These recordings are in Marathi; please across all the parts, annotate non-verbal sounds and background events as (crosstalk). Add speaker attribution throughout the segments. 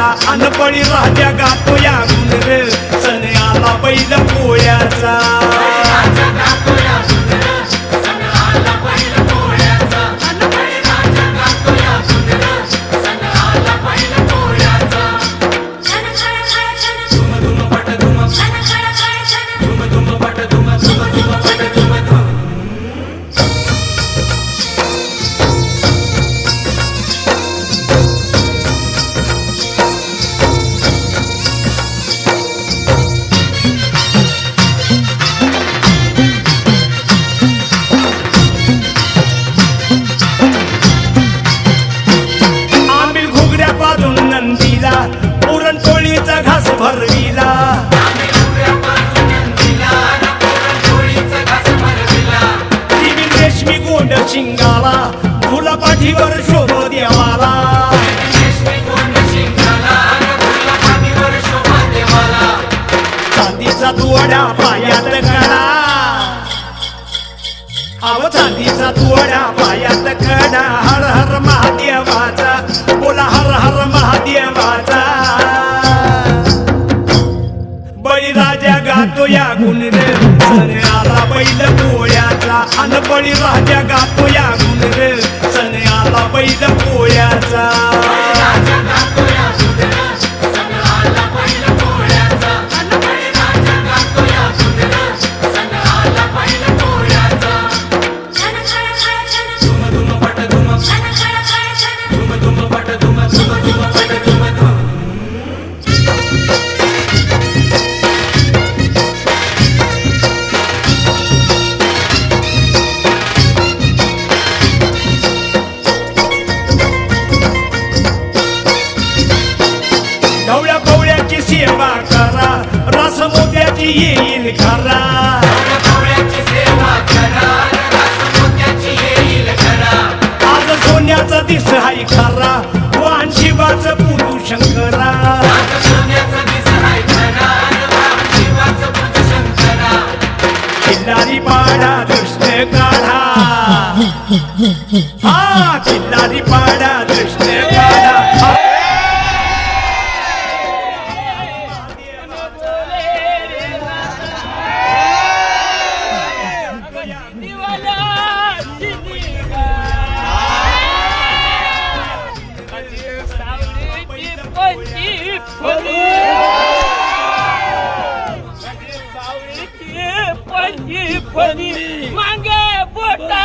Speaker 1: आला अनपळी राहत्या गातो या गुण रे सण आला बैल पोळ्याचा भरविला रेशमी गोंड शिंगाला तुला पाठीवर शोभ देवाला. चांदीचा तुवड्या पायात कडा अव चांदीचा तुवड्या पायात कडा हर हर महादेवाचा बोला हर हर महादेवाचा. गातो या गुणरे सने सण आला बैल पोळ्याचा अनपळी राजा गातो या गुणरे सने सण आला बैल पोळ्याचा खरा. आज सोन्याचा दिस हाय खरा. वाहन शिवाचं पुरू शंकरा किल्लारी पाडा कृष्ण काढा. (laughs) पनि
Speaker 2: मागे बोटा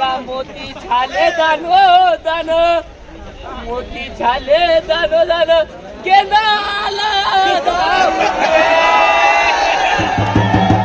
Speaker 2: বাবা মোতি ছালে দানো দানো। মোতি ছালে দানো দানো। কেদালা আলাদা